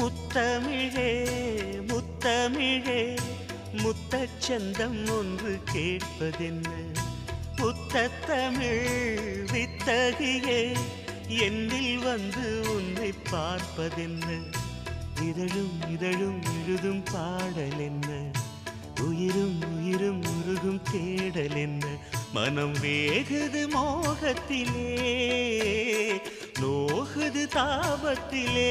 முத்தமிழே முத்தமிழே முத்தச்சந்தம் ஒன்று கேட்பதென்ன? முத்தத்தமிழ் வித்தகியே என்னில் வந்து உன்னை பார்ப்பதென்ன? இதழும் இதழும் எழுதும் பாடல் என்ன உயிரும் உயிரும் உருகும் தேடல் என்ன மனம் வேகுது மோகத்திலே நோகுது தாபத்திலே.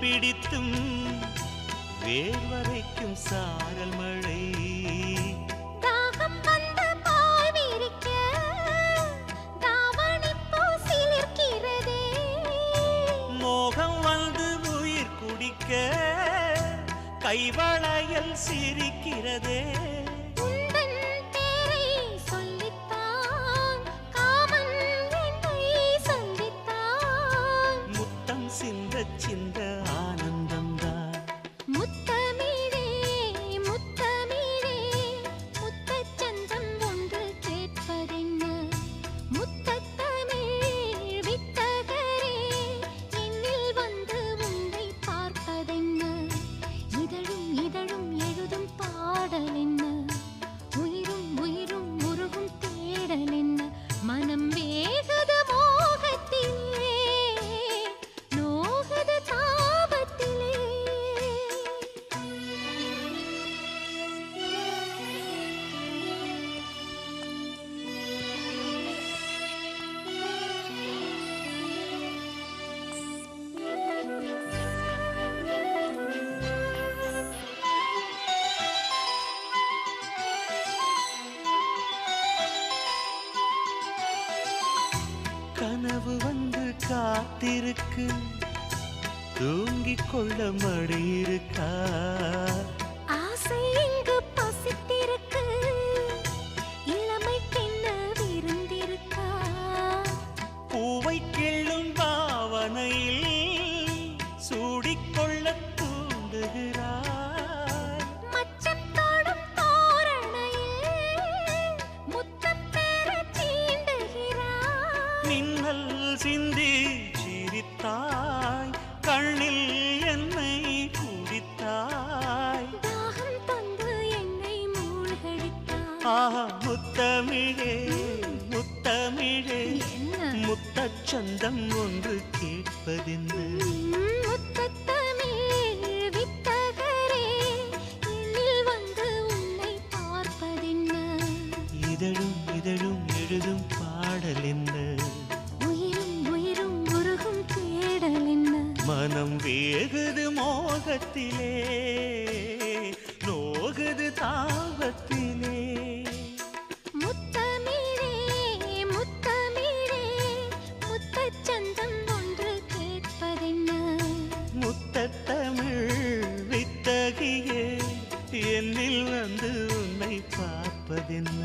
பிடித்தும் வேர்வரைக்கும் சாரல் மழை. மோகம் வந்து உயிர் குடிக்க கைவளையல் சிரிக்கிறதே. சிந்த சிந்த காத்திருக்கு. தூங்கிக் கொள்ள மடி இருக்கா ஆசை சிந்தி சிரித்தாய் கண்ணில் என்னை குடித்தாய் ஆஹா முத்தமிழே முத்தமிழே முத்தச்சந்தம் ஒன்று கேட்பதென்ன மனம் வேகுது மோகத்திலே நோகுது தாபத்திலே முத்தமிழே முத்தமிழே முத்தச்சந்தம் ஒன்று கேட்பதென்ன? முத்தத்தமிழ் வித்தகியே என்னில் வந்து உன்னை பார்ப்பதென்ன?